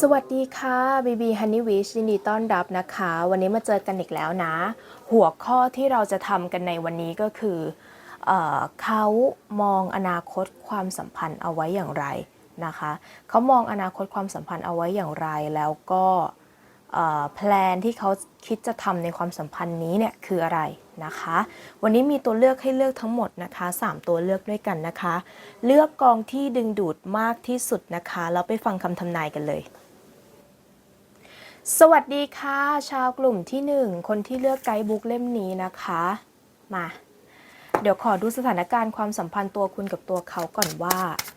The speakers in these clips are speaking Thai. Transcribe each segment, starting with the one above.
สวัสดีค่ะบีบีฮันนี่วิชยินดีต้อนรับนะคะ วันนี้มาเจอกันอีกแล้วนะ หัวข้อที่เราจะทำกันในวันนี้ก็คือเอเขามองอนาคตความสัมพันธ์เอาไว้อย่างไรนะคะ เขามองอนาคตความสัมพันธ์เอาไว้อย่างไร แล้วก็ แพลนที่เขาคิดจะทำในความสัมพันธ์นี้เนี่ยคืออะไรนะคะ วันนี้มีตัวเลือกให้เลือกทั้งหมดนะคะ 3 ตัวเลือกด้วยกันนะคะ เลือกกองที่ดึงดูดมากที่สุดนะคะแล้วไปฟังคำทำนายกันเลย สวัสดีค่ะ ชาวกลุ่มที่ 1 คนที่เลือกไกด์บุ๊กเล่มนี้นะคะ มา เดี๋ยวขอดูสถานการณ์ความสัมพันธ์ตัวคุณกับตัวเขาก่อนว่าอ่า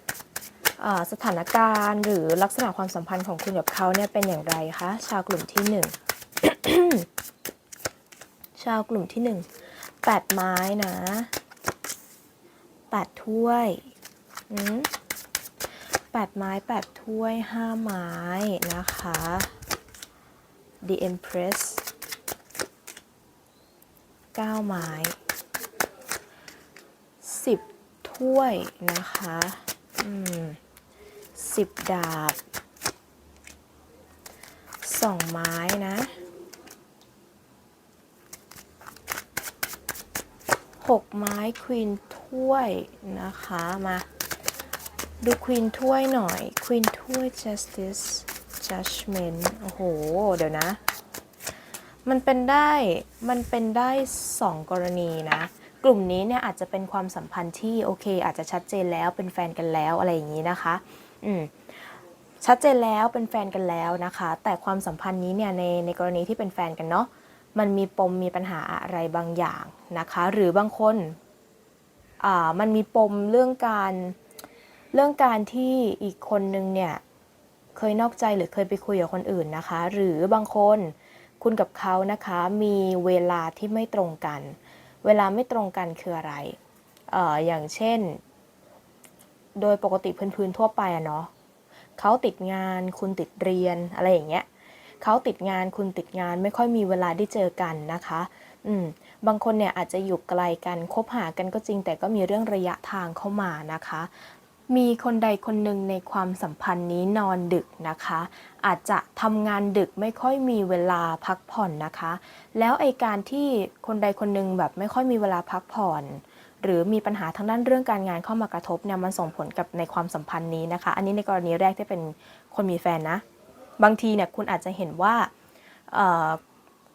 สถานการณ์หรือลักษณะความสัมพันธ์ของคุณกับเขาเนี่ยเป็นอย่างไรคะ ชาวกลุ่มที่1ชาวกลุ่มที่1แปดไม้นะแปดถ้วยแปดไม้แปดถ้วยห้าไม้นะคะ The Empress 9ไม้10ถ้วยนะคะ อืม 10ดาบ2ไม้นะ6ไม้ควีนถ้วยนะคะมาดูควีนถ้วยหน่อยควีนถ้วย justice judgment โอ้โห เดี๋ยวนะ มันเป็นได้ มันเป็นได้สองกรณีนะ กลุ่มนี้เนี่ยอาจจะเป็นความสัมพันธ์ที่โอเค อาจจะชัดเจนแล้วเป็นแฟนกันแล้วอะไรอย่างนี้นะคะ อืมชัดเจนแล้วเป็นแฟนกันแล้วนะคะ แต่ความสัมพันธ์นี้เนี่ยในในกรณีที่เป็นแฟนกันเนาะมันมีปมมีปัญหาอะไรบางอย่างนะคะ หรือบางคนอ่ามันมีปมเรื่องการเรื่องการที่อีกคนนึงเนี่ยเคยนอกใจหรือเคยไปคุยกับคนอื่นนะคะ หรือบางคนคุณกับเขานะคะมีเวลาที่ไม่ตรงกัน เวลาไม่ตรงกันคืออะไรเอ่ออย่างเช่น โดยปกติพื้นๆทั่วไปอะเนาะเขาติดงานคุณติดเรียนอะไรอย่างเงี้ยเขาติดงานคุณติดงานไม่ค่อยมีเวลาได้เจอกันนะคะ อืม บางคนเนี่ยอาจจะอยู่ไกลกันคบหากันก็จริง แต่ก็มีเรื่องระยะทางเข้ามานะคะ มีคนใดคนหนึ่งในความสัมพันธ์นี้นอนดึกนะคะ อาจจะทำงานดึกไม่ค่อยมีเวลาพักผ่อนนะคะ แล้วไอการที่คนใดคนหนึ่งแบบไม่ค่อยมีเวลาพักผ่อน หรือมีปัญหาทางด้านเรื่องการงานเข้ามากระทบเนี่ยมันส่งผลกับในความสัมพันธ์นี้นะคะ อันนี้ในกรณีแรกที่เป็นคนมีแฟนนะ บางทีเนี่ยคุณอาจจะเห็นว่า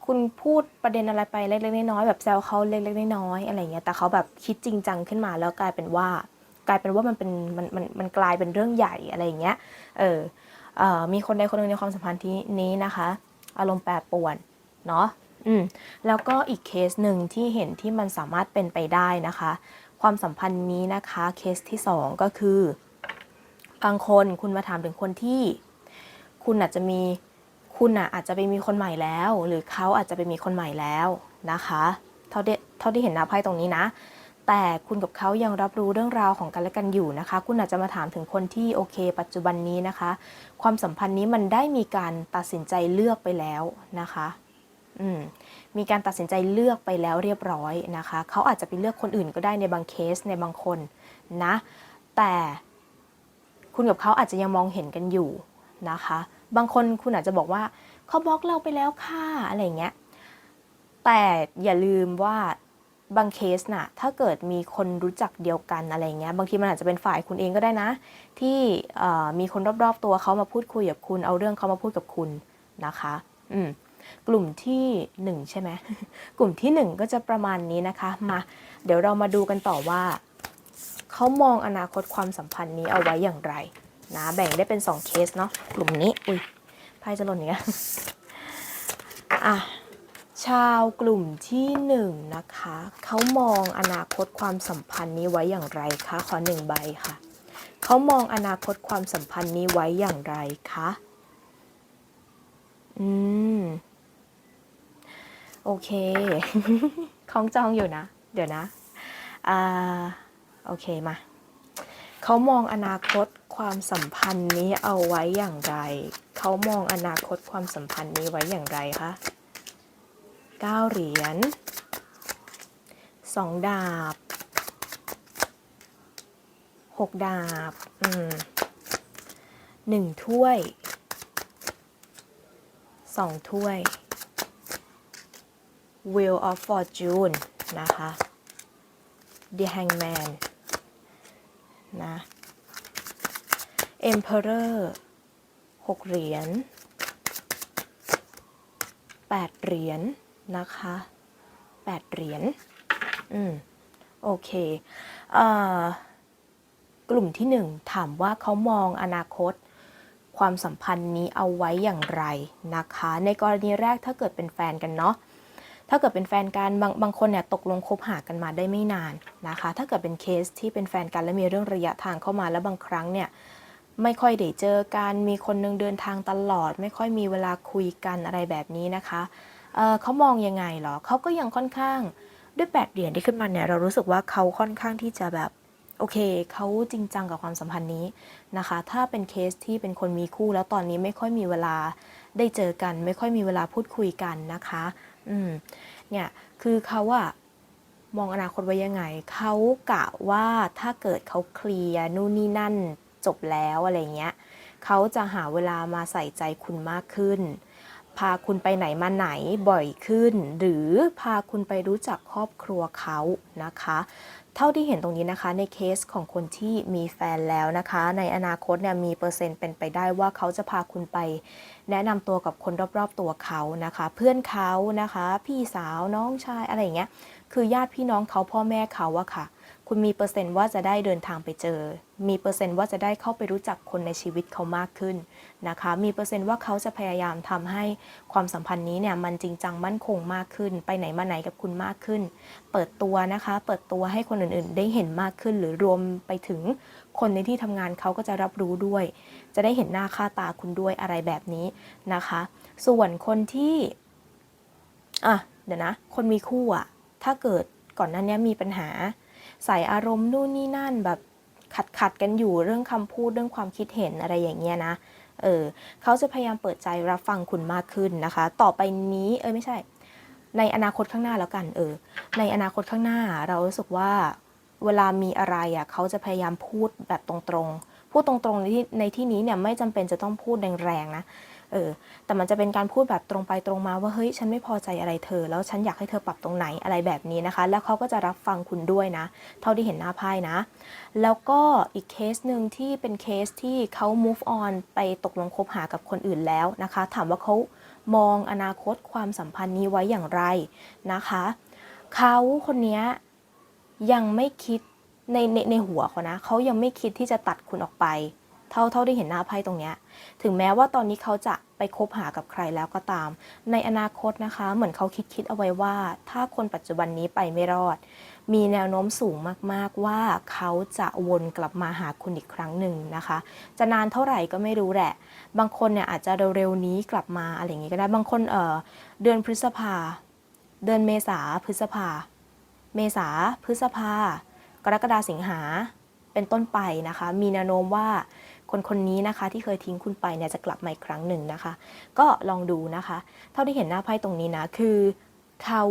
คุณพูดประเด็นอะไรไปเล็กๆน้อยๆแบบแซวเขาเล็กๆน้อยๆอะไรเงี้ยแต่เขาแบบคิดจริงจังขึ้นมาแล้วกลายเป็นว่า กลายเป็นว่ามันเป็นมันมันมันกลายเป็นเรื่องใหญ่อะไรเงี้ยเออเออมีคนใดคนหนึ่งในความสัมพันธ์ที่นี้นะคะ อารมณ์แปรปรวนเนาะ อืมแล้วก็อีกเคสหนึ่งที่เห็นที่มันสามารถเป็นไปได้นะคะ ความสัมพันธ์นี้นะคะเคสที่สองก็คือบางคนคุณมาถามถึงคนที่ คุณอาจจะมีคุณอะอาจจะไปมีคนใหม่แล้ว หรือเขาอาจจะไปมีคนใหม่แล้วนะคะเท่าที่เท่าที่เห็นหน้าไพ่ตรงนี้นะ แต่คุณกับเขายังรับรู้เรื่องราวของกันและกันอยู่นะคะ คุณอาจจะมาถามถึงคนที่โอเค ปัจจุบันนี้นะคะ ความสัมพันธ์นี้มันได้มีการตัดสินใจเลือกไปแล้วนะคะ มมีการตัดสินใจเลือกไปแล้วเรียบร้อยนะคะ เขาอาจจะไปเลือกคนอื่นก็ได้ในบางเคสในบางคนนะ แต่คุณกับเขาอาจจะยังมองเห็นกันอยู่นะคะ บางคนคุณอาจจะบอกว่าเขาบล็อกเราไปแล้วค่ะอะไรเงี้ย แต่อย่าลืมว่าบางเคสน่ะ ถ้าเกิดมีคนรู้จักเดียวกันอะไรเงี้ย บางทีมันอาจจะเป็นฝ่ายคุณเองก็ได้นะ ที่มีคนรอบๆตัวเขามาพูดคุยกับคุณ เอาเรื่องเขามาพูดกับคุณนะคะ อืม กลุ่มที่หนึ่งใช่ไหมกลุ่มที่หนึ่งก็จะประมาณนี้นะคะมาเดี๋ยวเรามาดูกันต่อว่า เขามองอนาคตความสัมพันธ์นี้เอาไว้อย่างไรนะแบ่งได้เป็น 2 เคสเนาะกลุ่มนี้อุ้ยไพ่จะหล่นอย่างเงี้ยอะชาวกลุ่มที่หนึ่งนะคะ เขามองอนาคตความสัมพันธ์นี้ไว้อย่างไรคะขอหนึ่งใบค่ะ เขามองอนาคตความสัมพันธ์นี้ไว้อย่างไรคะ อืม โอเคคองจองอยู่นะ เดี๋ยวนะอ่าโอเคมาเขามองอนาคตความสัมพันธ์นี้เอาไว้อย่างไร เขามองอนาคตความสัมพันธ์นี้ไว้อย่างไรคะเก้าเหรียญสองดาบหกดาบอืมหนึ่งถ้วยสองถ้วย Wheel of Fortune นะคะ The Hangman นะ Emperor หกเหรียญแปดเหรียญนะคะแปดเหรียญอืม โอเคเอ่อกลุ่มที่หนึ่งถามว่าเขามองอนาคตความสัมพันธ์นี้เอาไว้อย่างไรนะคะ ในกรณีแรกถ้าเกิดเป็นแฟนกันเนาะ ถ้าเกิดเป็นแฟนกันบางบางคนเนี่ยตกลงคบหากันมาได้ไม่นานนะคะ ถ้าเกิดเป็นเคสที่เป็นแฟนกันและมีเรื่องระยะทางเข้ามาแล้วบางครั้งเนี่ยไม่ค่อยได้เจอกันมีคนนึงเดินทางตลอด ไม่ค่อยมีเวลาคุยกันอะไรแบบนี้นะคะเเขามองยังไงเหรอเขาก็ยังค่อนข้างด้วยแปดเหรียญที่ขึ้นมาเนี่ยเรารู้สึกว่าเขาค่อนข้างที่จะแบบโอเคเขาจริงจังกับความสัมพันธ์นี้นะคะ ถ้าเป็นเคสที่เป็นคนมีคู่แล้วตอนนี้ไม่ค่อยมีเวลาได้เจอกัน ไม่ค่อยมีเวลาพูดคุยกันนะคะ อืมเนี่ยคือเขาอะมองอนาคตไว้ยังไง เขากะว่าถ้าเกิดเขาเคลียร์นู่นนี่นั่นจบแล้วอะไรเงี้ยเขาจะหาเวลามาใส่ใจคุณมากขึ้น พาคุณไปไหนมาไหนบ่อยขึ้น หรือพาคุณไปรู้จักครอบครัวเขานะคะ เท่าที่เห็นตรงนี้นะคะในเคสของคนที่มีแฟนแล้วนะคะ ในอนาคตเนี่ยมีเปอร์เซ็นต์เป็นไปได้ว่าเขาจะพาคุณไปแนะนำตัวกับคนรอบๆตัวเขานะคะ เพื่อนเขานะคะ พี่สาวน้องชายอะไรอย่างเงี้ยคือญาติพี่น้องเขาพ่อแม่เขาอะค่ะ คุณมีเปอร์เซ็นต์ว่าจะได้เดินทางไปเจอ มีเปอร์เซ็นต์ว่าจะได้เข้าไปรู้จักคนในชีวิตเขามากขึ้นนะคะ มีเปอร์เซ็นต์ว่าเขาจะพยายามทำให้ความสัมพันธ์นี้เนี่ยมันจริงจังมั่นคงมากขึ้น ไปไหนมาไหนกับคุณมากขึ้น เปิดตัวนะคะ เปิดตัวให้คนอื่นๆ ได้เห็นมากขึ้น หรือรวมไปถึงคนในที่ทำงานเขาก็จะรับรู้ด้วย จะได้เห็นหน้าค่าตาคุณด้วยอะไรแบบนี้นะคะ ส่วนคนที่อะเดี๋ยวนะ คนมีคู่อะถ้าเกิดก่อนหน้านี้มีปัญหา ใส่อารมณ์นู่นนี่นั่นแบบขัดขัดกันอยู่เรื่องคำพูดเรื่องความคิดเห็นอะไรอย่างเงี้ยนะ เออเขาจะพยายามเปิดใจรับฟังคุณมากขึ้นนะคะ ต่อไปนี้เออไม่ใช่ ในอนาคตข้างหน้าแล้วกัน เออ ในอนาคตข้างหน้าเรารู้สึกว่าเวลามีอะไรอะเขาจะพยายามพูดแบบตรงๆ พูดตรงๆในที่ในที่นี้เนี่ยไม่จำเป็นจะต้องพูดแรงๆนะ เออแต่มันจะเป็นการพูดแบบตรงไปตรงมาว่าเฮ้ยฉันไม่พอใจอะไรเธอ แล้วฉันอยากให้เธอปรับตรงไหนอะไรแบบนี้นะคะ แล้วเขาก็จะรับฟังคุณด้วยนะ เท่าที่เห็นหน้าไพ่นะ แล้วก็อีกเคสหนึ่งที่เป็นเคสที่เขา move on ไปตกลงคบหากับคนอื่นแล้วนะคะ ถามว่าเขามองอนาคตความสัมพันธ์นี้ไว้อย่างไรนะคะเขาคนนี้ยังไม่คิดในในในหัวเขานะเขายังไม่คิดที่จะตัดคุณออกไป เท่าเท่าที่เห็นหน้าไพ่ตรงเนี้ยถึงแม้ว่าตอนนี้เขาจะไปคบหากับใครแล้วก็ตาม ในอนาคตนะคะ เหมือนเขาคิดคิดเอาไว้ว่า ถ้าคนปัจจุบันนี้ไปไม่รอด มีแนวโน้มสูงมากๆว่าเขาจะวนกลับมาหาคุณอีกครั้งหนึ่งนะคะ จะนานเท่าไหร่ก็ไม่รู้แหละ บางคนเนี่ยอาจจะเร็วๆนี้กลับมาอะไรอย่างงี้ก็ได้ บางคนเออเดือนพฤษภา เดือนเมษาพฤษภา เมษาพฤษภา กรกฎาสิงหาเป็นต้นไปนะคะ มีแนวโน้มว่า คนคนนี้นะคะ ที่เคยทิ้งคุณไปเนี่ยจะกลับมาอีกครั้งหนึ่งนะคะ ก็ลองดูนะคะ เท่าที่เห็นหน้าไพ่ตรงนี้นะ คือเขา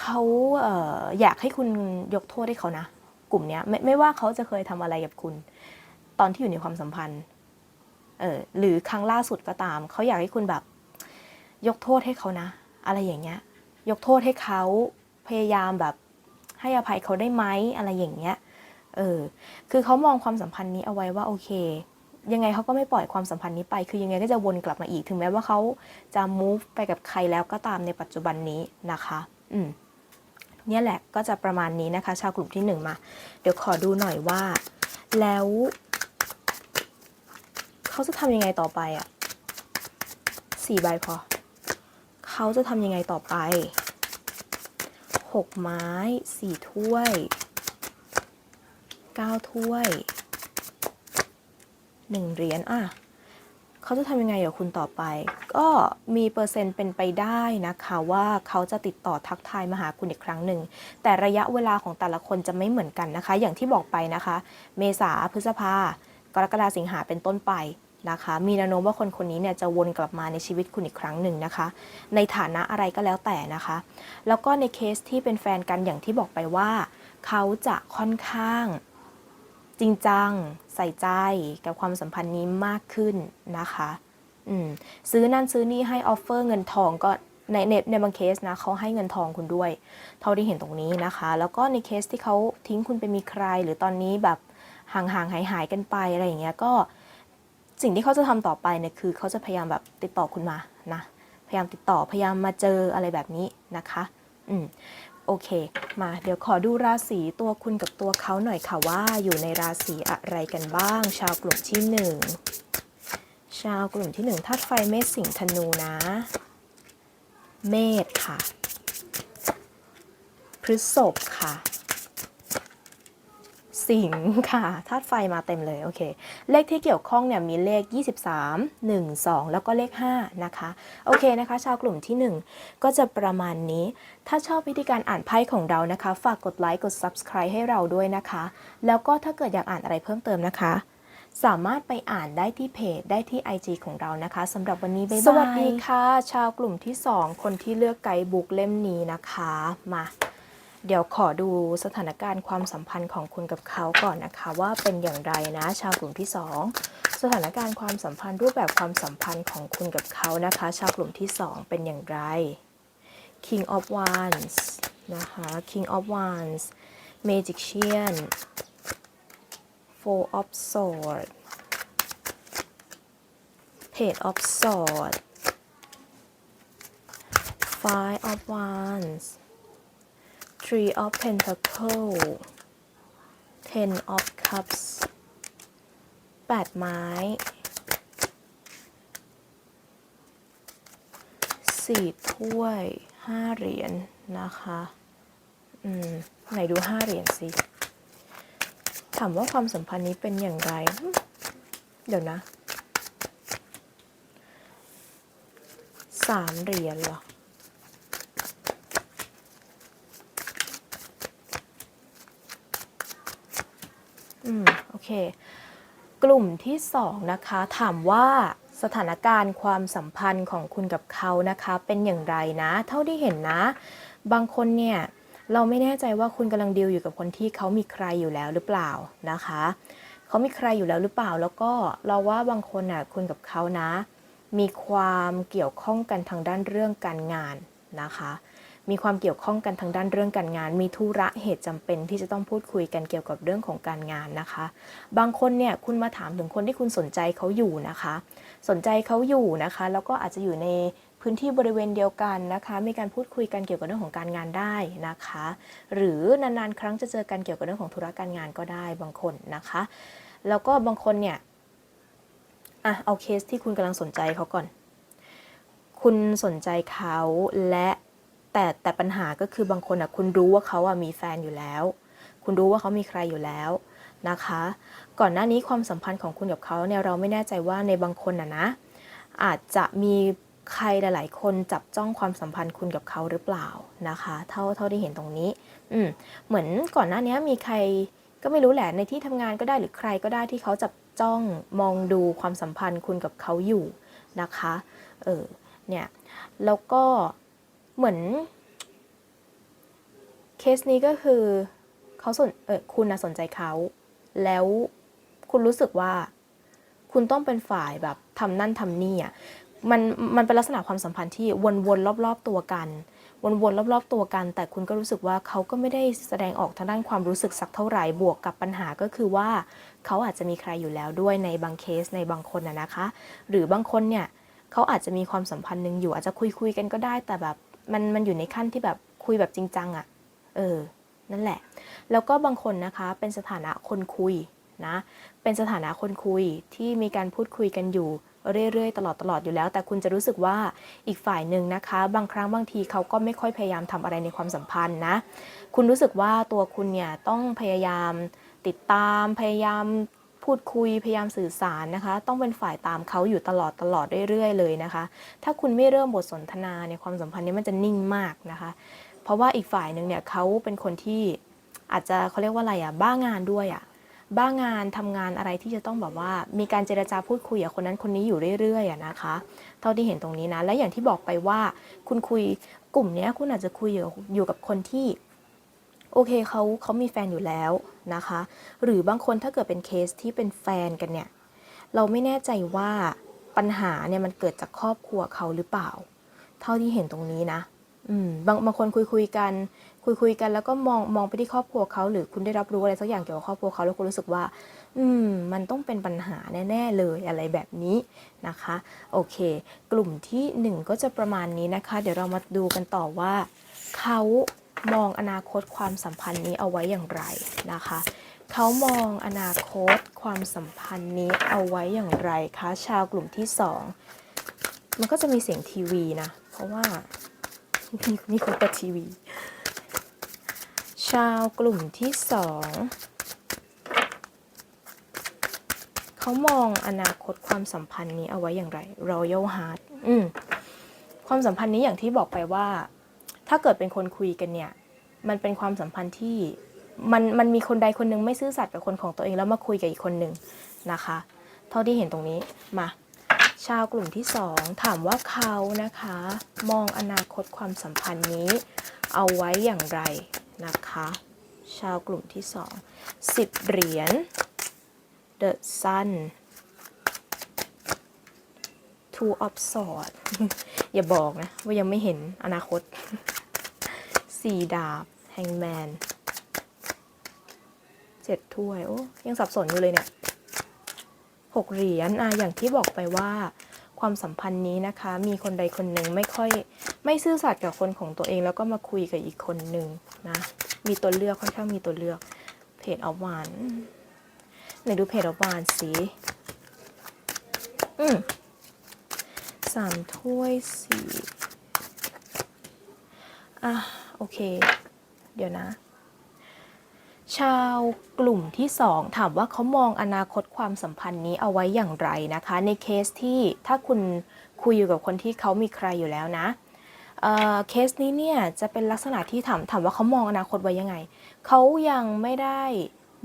เขาเอออยากให้คุณยกโทษให้เขานะ กลุ่มเนี้ยไม่ไม่ว่าเขาจะเคยทำอะไรกับคุณ ตอนที่อยู่ในความสัมพันธ์เออหรือครั้งล่าสุดก็ตาม เขาอยากให้คุณแบบ ยกโทษให้เขานะ อะไรอย่างเงี้ย ยกโทษให้เขาพยายามแบบให้อภัยเขาได้ไหมอะไรอย่างเงี้ย เออ คือเขามองความสัมพันธ์นี้เอาไว้ว่าโอเค ยังไงเขาก็ไม่ปล่อยความสัมพันธ์นี้ไป คือยังไงก็จะวนกลับมาอีก ถึงแม้ว่าเขาจะ move ไปกับใครแล้วก็ตามในปัจจุบันนี้นะคะ อืมเนี่ยแหละก็จะประมาณนี้นะคะ ชาวกลุ่มที่หนึ่งมา เดี๋ยวขอดูหน่อยว่า แล้วเขาจะทำยังไงต่อไปอะสี่ใบพอเขาจะทำยังไงต่อไปหกไม้สี่ถ้วย เก้าถ้วยหนึ่งเหรียญอะเขาจะทำยังไงกับคุณต่อไป ก็มีเปอร์เซ็นต์เป็นไปได้นะคะว่าเขาจะติดต่อทักทายมาหาคุณอีกครั้งหนึ่ง แต่ระยะเวลาของแต่ละคนจะไม่เหมือนกันนะคะ อย่างที่บอกไปนะคะ เมษาพฤษภากรกฎาสิงหาเป็นต้นไปนะคะ มีแนวโน้มว่าคนคนนี้เนี่ยจะวนกลับมาในชีวิตคุณอีกครั้งหนึ่งนะคะ ในฐานะอะไรก็แล้วแต่นะคะ แล้วก็ในเคสที่เป็นแฟนกันอย่างที่บอกไปว่า เขาจะค่อนข้าง จริงจัง ใส่ใจกับความสัมพันธ์นี้มากขึ้นนะคะอืมซื้อนั่นซื้อนี่ให้ออฟเฟอร์เงินทองก็ในในในบางเคสนะเขาให้เงินทองคุณด้วย เท่าที่เห็นตรงนี้นะคะ แล้วก็ในเคสที่เขาทิ้งคุณไปมีใคร หรือตอนนี้แบบห่างห่างหายหายกันไปอะไรอย่างเงี้ยก็สิ่งที่เขาจะทำต่อไปเนี่ยคือเขาจะพยายามแบบติดต่อคุณมานะพยายามติดต่อพยายามมาเจออะไรแบบนี้นะคะอืม โอเค มาเดี๋ยวขอดูราศีตัวคุณกับตัวเขาหน่อยค่ะว่าอยู่ในราศีอะไรกันบ้าง ชาวกลุ่มที่หนึ่งชาวกลุ่มที่หนึ่งธาตุไฟเมษสิงธนูนะ เมษค่ะ พฤษภค่ะ สิงห์ค่ะธาตุไฟมาเต็มเลย โอเค เลขที่เกี่ยวข้องเนี่ยมีเลข 23 1 2 แล้วก็เลข 5 นะคะ โอเคนะคะ ชาวกลุ่มที่ 1 ก็จะประมาณนี้ ถ้าชอบวิธีการอ่านไพ่ของเรานะคะ ฝากกดไลค์กด Subscribe ให้เราด้วยนะคะ แล้วก็ถ้าเกิดอยากอ่านอะไรเพิ่มเติมนะคะ สามารถไปอ่านได้ที่เพจได้ที่ IG ของเรานะคะสำหรับวันนี้บ๊ายบายสวัสดีค่ะ ชาวกลุ่มที่ 2 คนที่เลือกไกด์บุ๊กเล่มนี้นะคะมา เดี๋ยวขอดูสถานการณ์ความสัมพันธ์ของคุณกับเขาก่อนนะคะ ว่าเป็นอย่างไรนะ ชาวกลุ่มที่ 2 สถานการณ์ความสัมพันธ์รูปแบบความสัมพันธ์ของคุณกับเขานะคะ ชาวกลุ่มที่ 2 เป็นอย่างไร King of Wands นะคะ King of Wands Magician Four of Swords Page of Swords Five of Wands Three of Pentacle Ten of Cups แปดไม้ สี่ถ้วยห้าเหรียญนะคะ อืม ไหนดูห้าเหรียญสิ ถามว่าความสัมพันธ์นี้เป็นอย่างไร เดี๋ยวนะ สามเหรียญเหรอม โอ เค กลุ่มที่สองนะคะ ถามว่าสถานการณ์ความสัมพันธ์ของคุณกับเขานะคะ เป็นอย่างไรนะ เท่าที่เห็นนะ บางคนเนี่ยเราไม่แน่ใจว่าคุณกำลังดีลอยู่กับคนที่เขามีใครอยู่แล้วหรือเปล่านะคะ เขามีใครอยู่แล้วหรือเปล่า แล้วก็เราว่าบางคนน่ะคุณกับเขานะ มีความเกี่ยวข้องกันทางด้านเรื่องการงานนะคะ มีความเกี่ยวข้องกันทางด้านเรื่องการงาน มีธุระเหตุจำเป็นที่จะต้องพูดคุยกันเกี่ยวกับเรื่องของการงานนะคะ บางคนเนี่ยคุณมาถามถึงคนที่คุณสนใจเขาอยู่นะคะ สนใจเขาอยู่นะคะ แล้วก็อาจจะอยู่ในพื้นที่บริเวณเดียวกันนะคะ มีการพูดคุยกันเกี่ยวกับเรื่องของการงานได้นะคะ หรือนานๆ ครั้งจะเจอกันเกี่ยวกับเรื่องของธุระการงานก็ได้บางคนนะคะ แล้วก็บางคนเนี่ยอะเอาเคสที่คุณกำลังสนใจเขาก่อน คุณสนใจเขาและ แต่แต่ปัญหาก็คือบางคนอะคุณรู้ว่าเขาอะมีแฟนอยู่แล้ว คุณรู้ว่าเขามีใครอยู่แล้วนะคะ ก่อนหน้านี้ความสัมพันธ์ของคุณกับเขาเนี่ยเราไม่แน่ใจว่าในบางคนอะนะ อาจจะมีใครหลาย ๆ คนจับจ้องความสัมพันธ์คุณกับเขาหรือเปล่านะคะ เท่าเท่าที่เห็นตรงนี้ อืมเหมือนก่อนหน้านี้มีใครก็ไม่รู้แหละในที่ทำงานก็ได้หรือใครก็ได้ที่เขาจับจ้องมองดูความสัมพันธ์คุณกับเขาอยู่นะคะ เออ เนี่ย แล้วก็ เหมือน เคสนี้ก็คือเขาสนเออคุณนะสนใจเขา แล้วคุณรู้สึกว่า คุณต้องเป็นฝ่ายแบบทำนั่นทำนี่อะมันมันเป็นลักษณะความสัมพันธ์ที่วนๆรอบ ๆตัวกันวนๆรอบๆตัวกัน แต่คุณก็รู้สึกว่าเขาก็ไม่ได้แสดงออกทางด้านความรู้สึกสักเท่าไหร่บวกกับปัญหาก็คือว่า เขาอาจจะมีใครอยู่แล้วด้วยในบางเคสในบางคนนะนะคะ หรือบางคนเนี่ยเขาอาจจะมีความสัมพันธ์หนึ่งอยู่อาจจะคุยคุยๆกันก็ได้แต่แบบ มันมันอยู่ในขั้นที่แบบคุยแบบจริงจังอะ่ะ เออ นั่นแหละ แล้วก็บางคนนะคะเป็นสถานะคนคุยนะ เป็นสถานะคนคุยที่มีการพูดคุยกันอยู่เรื่อยๆ ตลอดตลอดอยู่แล้ว แต่คุณจะรู้สึกว่าอีกฝ่ายหนึ่งนะคะ บางครั้งบางทีเขาก็ไม่ค่อยพยายามทำอะไรในความสัมพันธ์นะ คุณรู้สึกว่าตัวคุณเนี่ยต้องพยายามติดตามพยายาม พูดคุยพยายามสื่อสารนะคะ ต้องเป็นฝ่ายตามเขาอยู่ตลอดตลอดเรื่อยๆเลยนะคะ ถ้าคุณไม่เริ่มบทสนทนาในยความสัมพันธ์นี้มันจะนิ่งมากนะคะ เพราะว่าอีกฝ่ายหนึ่งเนี่ยเขาเป็นคนที่อาจจะเขาเรียกว่าอะไรอะบ้างานด้วยอะบ้างานทำงานอะไรที่จะต้องแบบว่า มีการเจรจาพูดคุยกับคนนั้นคนนี้อยู่เรื่อยๆอะนะคะ เท่าที่เห็นตรงนี้นะ และอย่างที่บอกไปว่า คุณคุยกลุ่มเนี้ยคุณอาจจะคุยอยู่อยู่กับคนที่ โอเคเขาเขามีแฟนอยู่แล้วนะคะ หรือบางคนถ้าเกิดเป็นเคสที่เป็นแฟนกันเนี่ย เราไม่แน่ใจว่าปัญหาเนี่ยมันเกิดจากครอบครัวเขาหรือเปล่า เท่าที่เห็นตรงนี้นะอืมบางบางคนคุยคุยกัน คุยคุยกันแล้วก็มองมองไปที่ครอบครัวเขาหรือคุณได้รับรู้อะไรสักอย่างเกี่ยวกับครอบครัวเขาแล้วคุณรู้สึกว่า อืม มันต้องเป็นปัญหาแน่ๆเลยอะไรแบบนี้นะคะ โอเค กลุ่มที่หนึ่งก็จะประมาณนี้นะคะ เดี๋ยวเรามาดูกันต่อว่าเขา มองอนาคตความสัมพันธ์นี้เอาไว้อย่างไรนะคะ เขามองอนาคตความสัมพันธ์นี้เอาไว้อย่างไรคะชาวกลุ่มที่สองมันก็จะมีเสียงทีวีนะ เพราะว่ามีมีคนเปิดทีวี ชาวกลุ่มที่สองเขามองอนาคตความสัมพันธ์นี้เอาไว้อย่างไร Royal Heart อืมความสัมพันธ์นี้อย่างที่บอกไปว่า ถ้าเกิดเป็นคนคุยกันเนี่ย มันเป็นความสัมพันธ์ที่มันมันมีคนใดคนหนึ่งไม่ซื่อสัตย์กับคนของตัวเองแล้วมาคุยกับอีกคนหนึ่งนะคะ เท่าที่เห็นตรงนี้มา ชาวกลุ่มที่สองถามว่าเขานะคะ มองอนาคตความสัมพันธ์นี้ เอาไว้อย่างไรนะคะ ชาวกลุ่มที่สองสิบเหรียญ The Sun Two of Swords อย่าบอกนะ ว่ายังไม่เห็นอนาคต สี่ดาบ Hangman เจ็ดถ้วย โอ้ยังสับสนอยู่เลยเนี่ยหกเหรียญอะอย่างที่บอกไปว่าความสัมพันธ์นี้นะคะ มีคนใดคนหนึ่งไม่ค่อยไม่ซื่อสัตย์กับคนของตัวเองแล้วก็มาคุยกับอีกคนหนึ่งนะ มีตัวเลือกค่อนข้างมีตัวเลือกเพจเอาหวานไหนดูเพจเอาหวานสิอืมสามถ้วยสี่อะ โอเค เดี๋ยวนะ ชาวกลุ่มที่สองถามว่าเขามองอนาคตความสัมพันธ์นี้เอาไว้อย่างไรนะคะ ในเคสที่ถ้าคุณคุยอยู่กับคนที่เขามีใครอยู่แล้วนะเเคสนี้เนี่ยจะเป็นลักษณะที่ถามถามว่าเขามองอนาคตไว้ยังไง เขายังไม่ได้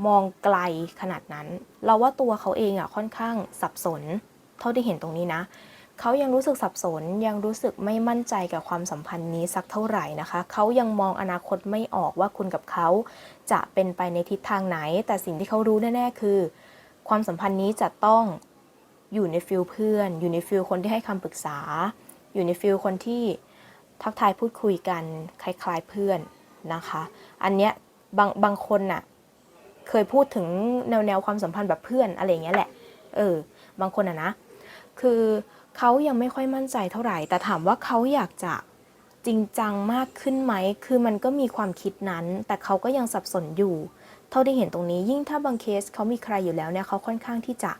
มองไกลขนาดนั้น เราว่าตัวเขาเองอะค่อนข้างสับสน เท่าที่เห็นตรงนี้นะ เขายังรู้สึกสับสน ยังรู้สึกไม่มั่นใจกับความสัมพันธ์นี้สักเท่าไหร่นะคะ เขายังมองอนาคตไม่ออกว่าคุณกับเขา จะเป็นไปในทิศทางไหน แต่สิ่งที่เขารู้แน่ๆคือ ความสัมพันธ์นี้จะต้องอยู่ในฟิลเพื่อน อยู่ในฟิลคนที่ให้คำปรึกษา อยู่ในฟิลคนที่ทักทายพูดคุยกันคล้ายๆเพื่อนนะคะ อันเนี้ยบางบางคนน่ะเคยพูดถึงแนวแนวความสัมพันธ์แบบเพื่อนอะไรอย่างเงี้ยแหละ เออ บางคนอะนะ คือ เขายังไม่ค่อยมั่นใจเท่าไหร่ แต่ถามว่าเขาอยากจะจริงจังมากขึ้นไหม คือมันก็มีความคิดนั้น แต่เขาก็ยังสับสนอยู่ เท่าที่เห็นตรงนี้ ยิ่งถ้าบางเคสเขามีใครอยู่แล้วเนี่ยเขาค่อนข้างที่จะ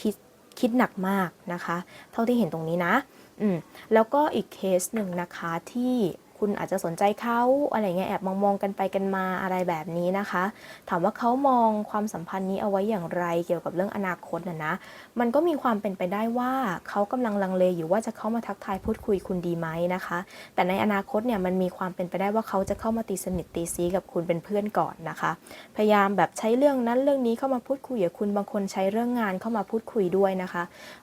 คิดคิดหนักมากนะคะ เท่าที่เห็นตรงนี้นะ อืม แล้วก็อีกเคสหนึ่งนะคะที่ คุณอาจจะสนใจเขาอะไรเงี้ยแอบมองมองๆกันไปกันมาอะไรแบบนี้นะคะ ถามว่าเขามองความสัมพันธ์นี้เอาไว้อย่างไรเกี่ยวกับเรื่องอนาคตนะนะมันก็มีความเป็นไปได้ว่าเขากำลังลังเลอยู่ว่าจะเข้ามาทักทายพูดคุยคุณดีไหมนะคะ แต่ในอนาคตเนี่ยมันมีความเป็นไปได้ว่าเขาจะเข้ามาตีสนิทตีซีกับคุณเป็นเพื่อนก่อนนะคะ พยายามแบบใช้เรื่องนั้นเรื่องนี้เข้ามาพูดคุยกับคุณบางคนใช้เรื่องงานเข้ามาพูดคุยด้วยนะคะ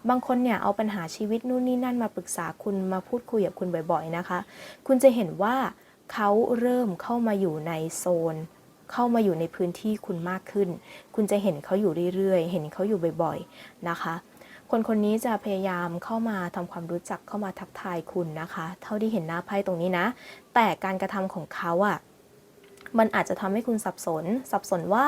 บางคนเนี่ยเอาปัญหาชีวิตนู่นนี่นั่นมาปรึกษาคุณมาพูดคุยกับคุณบ่อยๆนะคะ คุณจะเห็นว่าเขาเริ่มเข้ามาอยู่ในโซน เข้ามาอยู่ในพื้นที่คุณมากขึ้น คุณจะเห็นเขาอยู่เรื่อยๆ เห็นเขาอยู่บ่อยๆนะคะ คนคนนี้จะพยายามเข้ามาทำความรู้จักเข้ามาทักทายคุณนะคะ เท่าที่เห็นหน้าไพ่ตรงนี้นะ แต่การกระทำของเขาอะ่ะมันอาจจะทำให้คุณสับสน สับสนว่า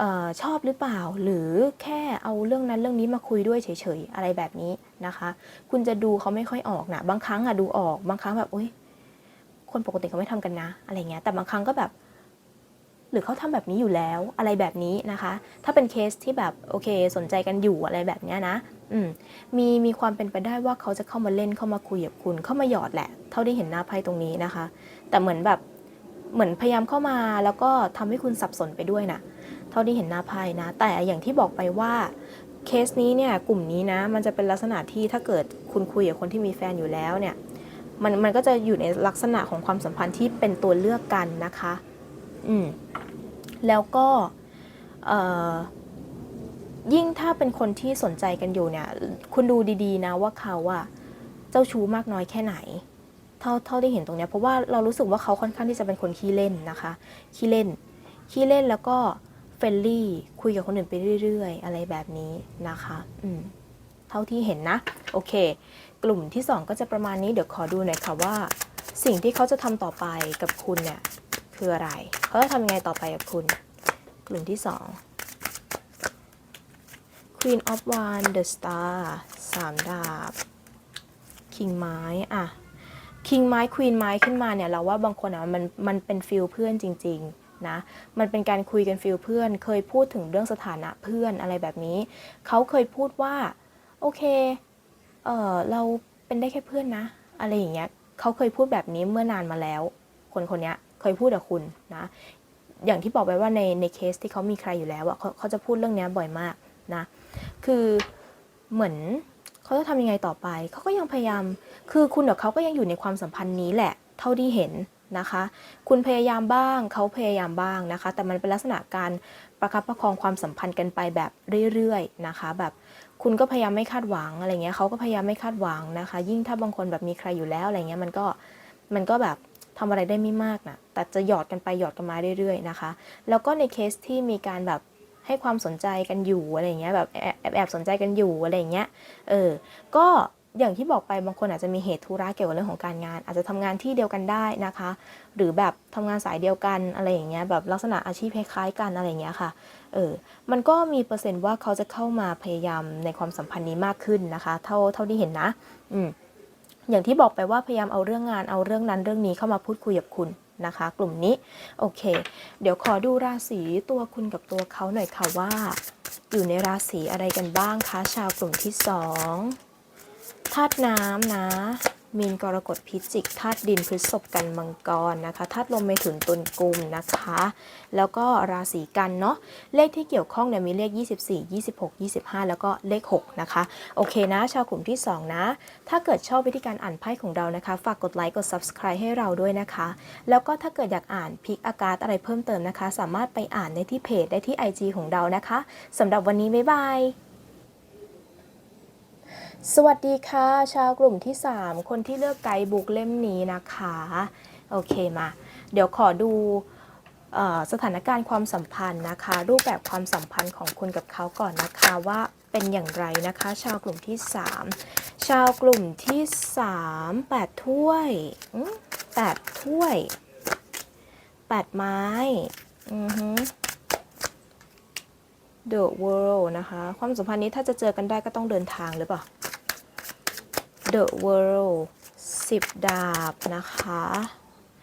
ออชอบหรือเปล่าหรือแค่เอาเรื่องนั้นเรื่องนี้มาคุยด้วยเฉยๆ อะไรแบบนี้นะคะ คุณจะดูเขาไม่ค่อยออกนะบางครั้งอะดูออกบางครั้งแบบอุ้ย คนปกติเขาไม่ทำกันนะ อะไรเงี้ยแต่บางครั้งก็แบบ หรือเขาทำแบบนี้อยู่แล้วอะไรแบบนี้นะคะ ถ้าเป็นเคสที่แบบโอเค สนใจกันอยู่อะไรแบบเนี้ยนะ อืมมีมีความเป็นไปได้ว่าเขาจะเข้ามาเล่นเข้ามาคุยกับคุณเข้ามาหยอดแหละ เท่าที่เห็นหน้าไพ่ตรงนี้นะคะ แต่เหมือนแบบเหมือนพยายามเข้ามาแล้วก็ทำให้คุณสับสนไปด้วยนะเท่าที่เห็นหน้าไพ่นะ แต่อย่างที่บอกไปว่าเคสนี้เนี่ยกลุ่มนี้นะ มันจะเป็นลักษณะที่ถ้าเกิดคุณคุยกับคนที่มีแฟนอยู่แล้วเนี่ย มันมันก็จะอยู่ในลักษณะของความสัมพันธ์ที่เป็นตัวเลือกกันนะคะ อืม แล้วก็เอ่อยิ่งถ้าเป็นคนที่สนใจกันอยู่เนี่ย คุณดูดีๆนะว่าเขาอะเจ้าชู้มากน้อยแค่ไหน เท่าเท่าที่เห็นตรงเนี้ยเพราะว่าเรารู้สึกว่าเขาค่อนข้างที่จะเป็นคนขี้เล่นนะคะ ขี้เล่น ขี้เล่นแล้วก็เฟรนลี่ คุยกับคนอื่นไปเรื่อย ๆ อะไรแบบนี้นะคะ อืม เท่าที่เห็นนะ โอเค กลุ่มที่ 2 ก็จะประมาณนี้เดี๋ยวขอดูหน่อยค่ะว่า สิ่งที่เขาจะทำต่อไปกับคุณเนี่ยคืออะไร เขาจะทำยังไงต่อไปกับคุณ กลุ่มที่ 2 Queen of One The Star สามดาบ King ไม้อะ King ไม้ Queen ไม้ขึ้นมาเนี่ยเราว่าบางคนอะมันมันเป็นฟิลเพื่อนจริง ๆนะมันเป็นการคุยกันฟิลเพื่อน เคยพูดถึงเรื่องสถานะเพื่อนอะไรแบบนี้ เขาเคยพูดว่า โอเค เออเราเป็นได้แค่เพื่อนนะ อะไรอย่างเงี้ยเขาเคยพูดแบบนี้เมื่อนานมาแล้ว คนคนเนี้ยเคยพูดกับคุณนะ อย่างที่บอกไปว่าในในเคสที่เขามีใครอยู่แล้วอะเขาเขาจะพูดเรื่องเนี้ยบ่อยมากนะ คือเหมือนเขาจะทำยังไงต่อไป เขาก็ยังพยายาม คือคุณกับเขาก็ยังอยู่ในความสัมพันธ์นี้แหละ เท่าที่เห็นนะคะ คุณพยายามบ้าง เขาพยายามบ้างนะคะ แต่มันเป็นลักษณะการประคับประคองความสัมพันธ์กันไปแบบเรื่อยๆนะคะ แบบ คุณก็พยายามไม่คาดหวังอะไรเงี้ยเขาก็พยายามไม่คาดหวังนะคะ ยิ่งถ้าบางคนแบบมีใครอยู่แล้วอะไรเงี้ยมันก็มันก็แบบทำอะไรได้ไม่มากนะแต่จะหยอดกันไปหยอดกันมาเรื่อยๆนะคะ แล้วก็ในเคสที่มีการแบบให้ความสนใจกันอยู่อะไรเงี้ยแบบแอบแอบสนใจกันอยู่อะไรเงี้ยเออก็ อย่างที่บอกไปบางคนอาจจะมีเหตุธุระเกี่ยวกับเรื่องของการงาน อาจจะทำงานที่เดียวกันได้นะคะ หรือแบบทำงานสายเดียวกันอะไรอย่างเงี้ยแบบลักษณะอาชีพคล้ายๆกันอะไรอย่างเงี้ยค่ะเออมันก็มีเปอร์เซ็นต์ว่าเขาจะเข้ามาพยายามในความสัมพันธ์นี้มากขึ้นนะคะ เท่าเท่าที่เห็นนะอืมอย่างที่บอกไปว่าพยายามเอาเรื่องงานเอาเรื่องนั้นเรื่องนี้เข้ามาพูดคุยกับคุณนะคะ กลุ่มนี้โอเค เดี๋ยวขอดูราศีตัวคุณกับตัวเขาหน่อยค่ะว่า อยู่ในราศีอะไรกันบ้างคะชาวกลุ่มที่สอง ธาตุน้ำนะมีนกรกฎพิจิกธาตุดินพฤษภกันมังกรนะคะธาตุลมเมถุนตุลกุมนะคะ แล้วก็ราศีกันเนาะเลขที่เกี่ยวข้องเนี่ยมีเลข 24 26 25 แล้วก็เลข 6 นะคะ โอเคนะ ชาวกลุ่มที่ 2 นะ ถ้าเกิดชอบวิธีการอ่านไพ่ของเรานะคะ ฝากกดไลค์กด subscribe ให้เราด้วยนะคะ แล้วก็ถ้าเกิดอยากอ่านพิกอากาศอะไรเพิ่มเติมนะคะ สามารถไปอ่านได้ที่เพจได้ที่ IG ของเรานะคะสำหรับวันนี้บ๊ายบาย สวัสดีค่ะ ชาวกลุ่มที่ 3 คนที่เลือกไกด์บุ๊กเล่มนี้นะคะ โอเคมา เดี๋ยวขอดูอสถานการณ์ความสัมพันธ์นะคะ รูปแบบความสัมพันธ์ของคุณกับเขาก่อนนะคะว่าเป็นอย่างไรนะคะ ชาวกลุ่มที่ 3 ชาวกลุ่มที่ 3 8 ถ้วย 8 ถ้วย 8 ไม้อือฮึ The World นะคะ ความสัมพันธ์นี้ถ้าจะเจอกันได้ก็ต้องเดินทางหรือเปล่า The World 10 ดาบนะคะ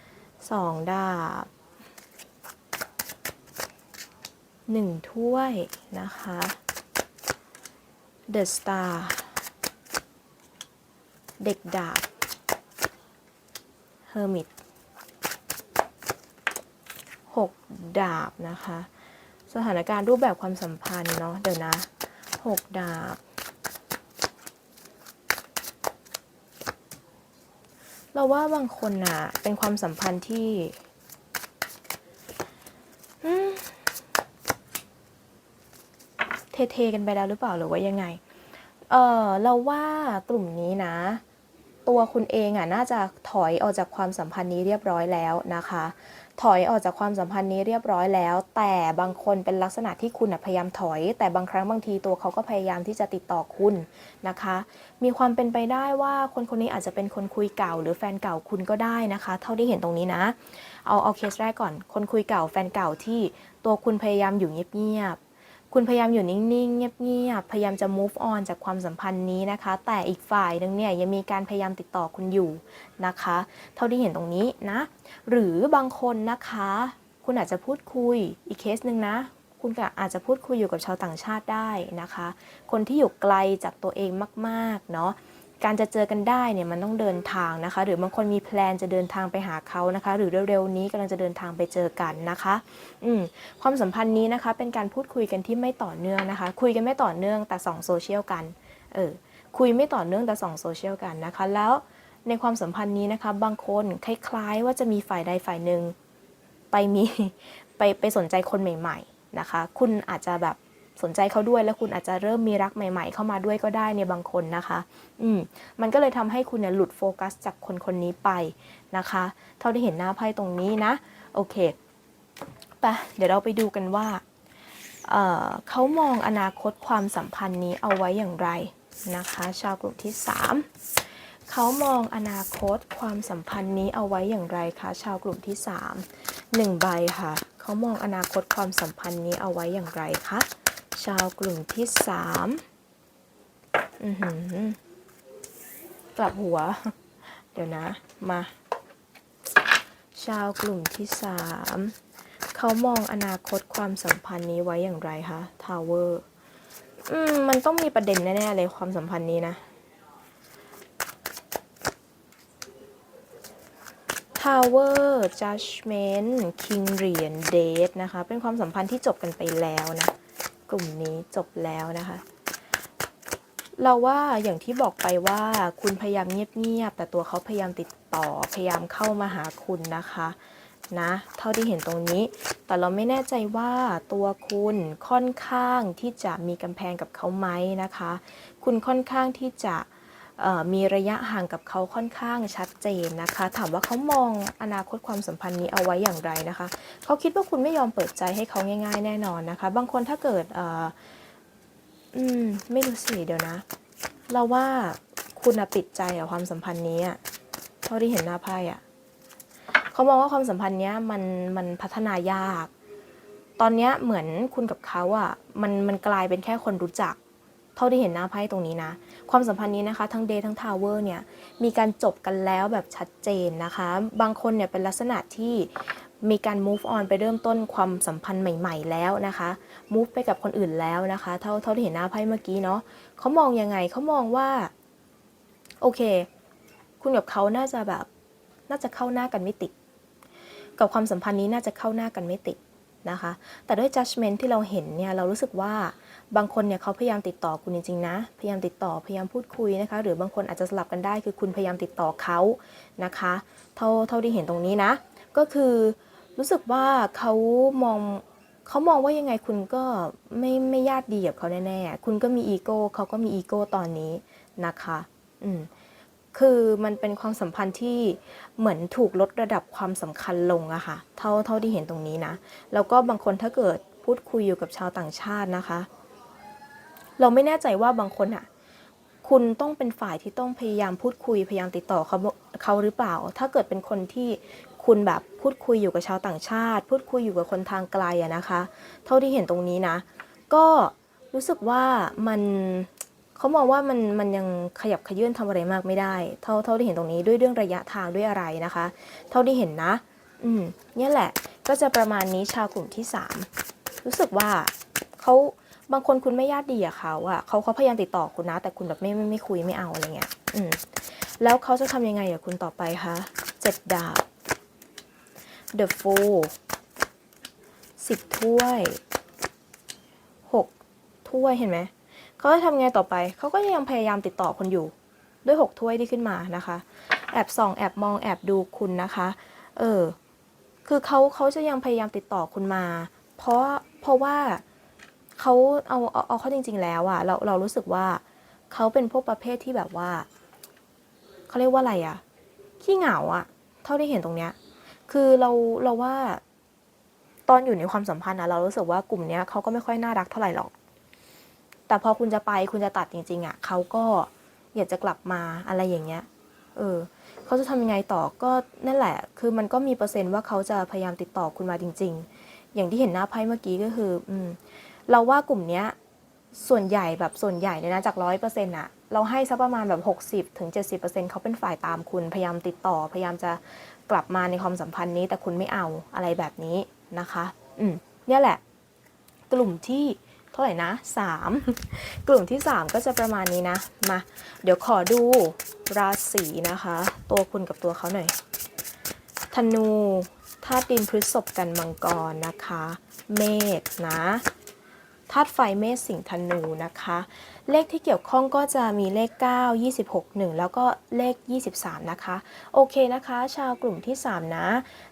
2 ดาบ 1 ถ้วยนะคะ The Star เด็กดาบ Hermit 6 ดาบนะคะ สถานการณ์รูปแบบความสัมพันธ์เนาะเดี๋ยวนะ 6 ดาบ เราว่าบางคนน่ะ เป็นความสัมพันธ์ที่เทเทๆกันไปแล้วหรือเปล่าหรือว่ายังไง เออเราว่ากลุ่มนี้นะ ตัวคุณเองอะน่าจะถอยออกจากความสัมพันธ์นี้เรียบร้อยแล้วนะคะ ถอยออกจากความสัมพันธ์นี้เรียบร้อยแล้ว แต่บางคนเป็นลักษณะที่คุณพยายามถอย แต่บางครั้งบางทีตัวเขาก็พยายามที่จะติดต่อคุณนะคะ มีความเป็นไปได้ว่าคนคนนี้อาจจะเป็นคนคุยเก่า หรือแฟนเก่าคุณก็ได้นะคะ เท่าที่เห็นตรงนี้นะ เอาเอาเคสแรกก่อน คนคุยเก่าแฟนเก่าที่ตัวคุณพยายามอยู่เงียบ คุณพยายามอยู่นิ่งๆ เงียบๆ พยายามจะ move on จากความสัมพันธ์นี้นะคะ แต่อีกฝ่ายหนึงเนี่ยยังมีการพยายามติดต่อคุณอยู่นะคะ เท่าที่เห็นตรงนี้นะ หรือบางคนนะคะ คุณอาจจะพูดคุยอีกเคสหนึ่งนะ คุณก็อาจจะพูดคุยอยู่กับชาวต่างชาติได้นะคะ คนที่อยู่ไกลจากตัวเองมากๆ เนาะ การจะเจอกันได้เนี่ยมันต้องเดินทางนะคะ หรือบางคนมีแพลนจะเดินทางไปหาเขานะคะ หรือเร็วๆนี้กำลังจะเดินทางไปเจอกันนะคะอืมความสัมพันธ์นี้นะคะ เป็นการพูดคุยกันที่ไม่ต่อเนื่องนะคะ คุยกันไม่ต่อเนื่องแต่ส่องโซเชียลกันเออคุยไม่ต่อเนื่องแต่ส่องโซเชียลกันนะคะ แล้วในความสัมพันธ์นี้นะคะ บางคนคล้าย ๆ ว่าจะมีฝ่ายใดฝ่ายหนึ่งไปมีไปไปสนใจคนใหม่ ๆนะคะ คุณอาจจะแบบ สนใจเขาด้วยแล้วคุณอาจจะเริ่มมีรักใหม่ ๆ เข้ามาด้วยก็ได้ในบางคนนะคะ อืมมันก็เลยทำให้คุณเนี่ยหลุดโฟกัสจากคนคนนี้ไปนะคะ เท่าที่เห็นหน้าไพ่ตรงนี้นะโอเคไปเดี๋ยวเราไปดูกันว่าเเขามองอนาคตความสัมพันธ์นี้เอาไว้อย่างไรนะคะ ชาวกลุ่มที่ 3 เขามองอนาคตความสัมพันธ์นี้เอาไว้อย่างไรคะชาวกลุ่มที่ 3 1 ใบค่ะ เขามองอนาคตความสัมพันธ์นี้เอาไว้อย่างไรคะ ชาวกลุ่มที่3อือหือกลับหัว เดี๋ยวนะ มา ชาวกลุ่มที่3เขามองอนาคตความสัมพันธ์นี้ไว้อย่างไรคะ ทาวเวอร์ อืม มันต้องมีประเด็นแน่ ๆ เลยความสัมพันธ์นี้นะ Tower Judgment King เหรียญ Date นะคะ เป็นความสัมพันธ์ที่จบกันไปแล้วนะ กลุ่มนี้จบแล้วนะคะ เราว่าอย่างที่บอกไปว่าคุณพยายามเงียบๆแต่ตัวเขาพยายามติดต่อพยายามเข้ามาหาคุณนะคะนะเท่าที่เห็นตรงนี้ แต่เราไม่แน่ใจว่าตัวคุณค่อนข้างที่จะมีกำแพงกับเขาไหมนะคะ คุณค่อนข้างที่จะ มีระยะห่างกับเขาค่อนข้างชัดเจนนะคะ ถามว่าเขามองอนาคตความสัมพันธ์นี้เอาไว้อย่างไรนะคะ เขาคิดว่าคุณไม่ยอมเปิดใจให้เขาง่าย ๆ แน่นอนนะคะ บางคนถ้าเกิดอ,อืมไม่รู้สิเดี๋ยวนะ เราว่าคุณปิดใจกับความสัมพันธ์นี้เท่าที่เห็นหน้าไพ่อะเขามองว่าความสัมพันธ์เนี้ยมันมันพัฒนายาก ตอนเนี้ยเหมือนคุณกับเขาอะมันมันกลายเป็นแค่คนรู้จัก เท่าที่เห็นหน้าไพ่ตรงนี้นะ ความสัมพันธ์นี้นะคะ ทั้งเดย์ทั้งทาวเวอร์เนี่ย มีการจบกันแล้วแบบชัดเจนนะคะ บางคนเนี่ยเป็นลักษณะที่มีการ move on ไปเริ่มต้นความสัมพันธ์ใหม่ ๆ แล้วนะคะ move ไปกับคนอื่นแล้วนะคะ เท่าเท่าที่เห็นหน้าไพ่เมื่อกี้เนาะเขามองยังไงเขามองว่าโอเค คุณกับเขาน่าจะแบบ น่าจะเข้าหน้ากันไม่ติด กับความสัมพันธ์นี้น่าจะเข้าหน้ากันไม่ติด นะคะ แต่ด้วย judgment ที่เราเห็นเนี่ยเรารู้สึกว่าบางคนเนี่ยเขาพยายามติดต่อคุณจริงๆนะ พยายามติดต่อพยายามพูดคุยนะคะ หรือบางคนอาจจะสลับกันได้คือคุณพยายามติดต่อเขานะคะ เท่าเท่าที่เห็นตรงนี้นะ ก็คือรู้สึกว่าเขามองเขามองว่ายังไงคุณก็ไม่ไม่ญาติดีกับเขาแน่ๆ คุณก็มีอีโก้เขาก็มีอีโก้ตอนนี้นะคะ อืม คือมันเป็นความสัมพันธ์ที่เหมือนถูกลดระดับความสำคัญลงอะค่ะ เท่าเท่าที่เห็นตรงนี้นะ แล้วก็บางคนถ้าเกิดพูดคุยอยู่กับชาวต่างชาตินะคะ เราไม่แน่ใจว่าบางคนอะคุณต้องเป็นฝ่ายที่ต้องพยายามพูดคุยพยายามติดต่อเขาเขาหรือเปล่า ถ้าเกิดเป็นคนที่คุณแบบพูดคุยอยู่กับชาวต่างชาติ พูดคุยอยู่กับคนทางไกลอะนะคะ เท่าที่เห็นตรงนี้นะ ก็รู้สึกว่ามัน เขามองว่ามันมันยังขยับขยื่นทำอะไรมากไม่ได้ เท่าเท่าที่เห็นตรงนี้ด้วยเรื่องระยะทางด้วยอะไรนะคะ เท่าที่เห็นนะ อืมเนี่ยแหละก็จะประมาณนี้ชาวกลุ่มที่ 3 รู้สึกว่าเขาบางคนคุณไม่ญาติดีกับเขาอะเขาเขาพยายามติดต่อคุณนะ แต่คุณแบบไม่ไม่ไม่คุยไม่เอาอะไรเงี้ยอืมแล้วเขาจะทำยังไงกับคุณต่อไปคะเจ็ดดาบ The Fool สิบถ้วยหกถ้วยเห็นไหม เขาจะทำไงต่อไป เขาก็ยังพยายามติดต่อคนอยู่ ด้วยหกถ้วยที่ขึ้นมานะคะ แอบส่องแอบมองแอบดูคุณนะคะ เออ คือเขาเขาจะยังพยายามติดต่อคุณมา เพราะเพราะว่าเขาเอาเอาเอาเขาจริง ๆ แล้วอะเราเรารู้สึกว่าเขาเป็นพวกประเภทที่แบบว่าเขาเรียกว่าอะไรอะขี้เหงาอะเท่าที่เห็นตรงเนี้ย คือเราเราว่าตอนอยู่ในความสัมพันธ์อะเรารู้สึกว่ากลุ่มเนี้ยเขาก็ไม่ค่อยน่ารักเท่าไหร่หรอก แต่พอคุณจะไปคุณจะตัดจริง ๆอะเขาก็อยากจะกลับมาอะไรอย่างเงี้ย เออเขาจะทำยังไงต่อก็นั่นแหละ คือมันก็มีเปอร์เซ็นต์ว่าเขาจะพยายามติดต่อคุณมาจริง ๆ อย่างที่เห็นหน้าไพ่เมื่อกี้ก็คือ อืม เราว่ากลุ่มเนี้ย ส่วนใหญ่แบบส่วนใหญ่เนี่ยนะจากร้อยเปอร์เซ็นต์อะเราให้สักประมาณแบบหกสิบถึงเจ็ดสิบเปอร์เซ็นต์เขาเป็นฝ่ายตามคุณ พยายามติดต่อ พยายามจะกลับมาในความสัมพันธ์นี้ แต่คุณไม่เอาอะไรแบบนี้นะคะ อืมเนี่ยแหละ กลุ่มที่ ท่าไหร่นะสามกลุ่มที่สามก็จะประมาณนี้นะ มา เดี๋ยวขอดูราศีนะคะ ตัวคุณกับตัวเขาหน่อย ธนูธาตุดินพฤษภกันมังกรนะคะ เมษนะ ธาตุไฟเมษสิงห์ธนูนะคะ เลขที่เกี่ยวข้องก็จะมีเลข 9 26 1 แล้วก็เลข 23 นะคะ โอเคนะคะ ชาวกลุ่มที่ 3 นะ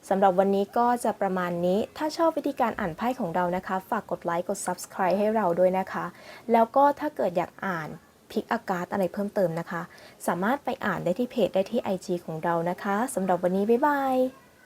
สำหรับวันนี้ก็จะประมาณนี้ถ้าชอบวิธีการอ่านไพ่ของเรานะคะ ฝากกดไลค์กด Subscribe ให้เราด้วยนะคะ แล้วก็ถ้าเกิดอยากอ่านพิกอากาศอะไรเพิ่มเติมนะคะ สามารถไปอ่านได้ที่เพจได้ที่ IG ของเรานะคะสำหรับวันนี้บ๊ายบาย